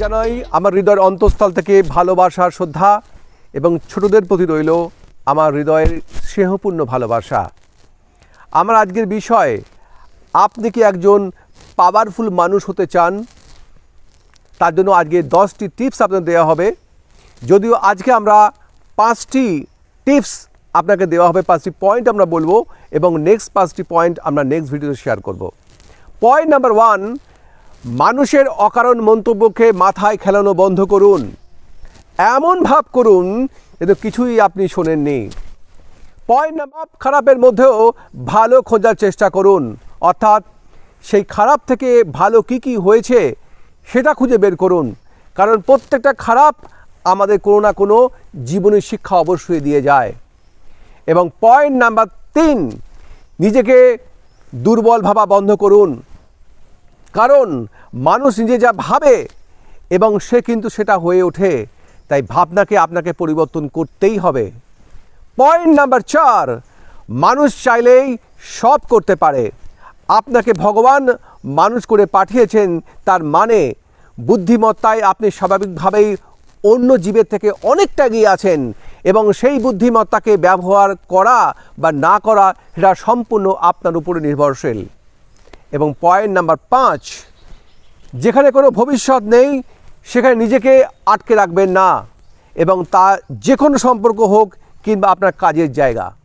জানাই, আমার হৃদয়ের অন্তঃস্থল থেকে ভালোবাসা শ্রদ্ধা এবং ছোটদের প্রতি রইল আমার হৃদয়ের স্নেহপূর্ণ ভালোবাসা। আমার আজকের বিষয়, আপনি কি একজন পাওয়ারফুল মানুষ হতে চান? তার জন্য আজকে দশটি টিপস আপনাদের দেওয়া হবে। যদিও আজকে আমরা পাঁচটি টিপস আপনাকে দেওয়া হবে পাঁচটি পয়েন্ট আমরা বলব এবং নেক্সট পাঁচটি পয়েন্ট আমরা নেক্সট ভিডিওতে শেয়ার করব। পয়েন্ট নাম্বার ওয়ান মানুষের অকারণ মন্তব্যকে মাথায় খেলানো বন্ধ করুন। এমন ভাব করুন যেন কিছুই আপনি শোনেননি। পয়েন্ট নাম্বার খারাপের মধ্যেও ভালো খোঁজার চেষ্টা করুন। অর্থাৎ সেই খারাপ থেকে ভালো কি কি হয়েছে সেটা খুঁজে বের করুন। কারণ প্রত্যেকটা খারাপ আমাদের কোনো না কোনো জীবনের শিক্ষা অবশ্যই দিয়ে যায়। এবং পয়েন্ট নাম্বার তিন, নিজেকে দুর্বল ভাবা বন্ধ করুন। কারণ মানুষ নিজে যা ভাবে এবং সে কিন্তু সেটা হয়ে ওঠে, তাই ভাবনাকে আপনাকে পরিবর্তন করতেই হবে। পয়েন্ট নাম্বার চার, মানুষ চাইলেই সব করতে পারে। আপনাকে ভগবান মানুষ করে পাঠিয়েছেন, তার মানে বুদ্ধিমত্তায় আপনি স্বাভাবিকভাবেই অন্য জীবের থেকে অনেকটা এগিয়ে আছেন। এবং সেই বুদ্ধিমত্তাকে ব্যবহার করা বা না করা, সেটা সম্পূর্ণ আপনার উপরে নির্ভরশীল। এবং পয়েন্ট নাম্বার পাঁচ, যেখানে কোনো ভবিষ্যৎ নেই, সেখানে নিজেকে আটকে রাখবেন না। এবং তা যে কোনো সম্পর্ক হোক কিংবা আপনার কাজের জায়গা।